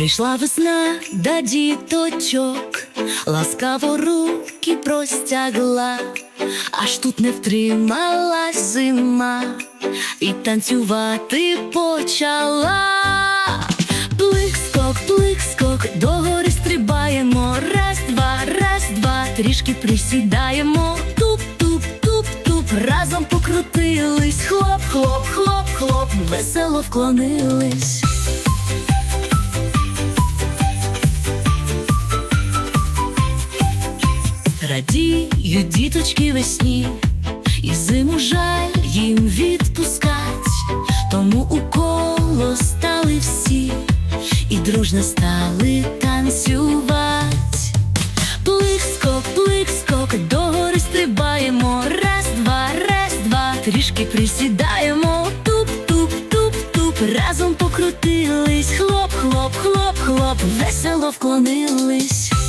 Прийшла весна до діточок, ласкаво руки простягла, аж тут не втрималась зима і танцювати почала. Плик-скок, плик-скок, догори стрибаємо. Раз, два, раз, два, трішки присідаємо. Туп, туп, туп, туп, разом покрутились. Хлоп, хлоп, хлоп, хлоп, весело вклонились. Радіють діточки весні, і зиму жаль їм відпускать, тому у коло стали всі, і дружно стали танцювать. Плик-скок, плик-скок, догори стрибаємо. Раз, два, раз, два, трішки присідаємо. Туп, туп, туп, туп, разом покрутились. Хлоп, хлоп, хлоп, хлоп, весело вклонились.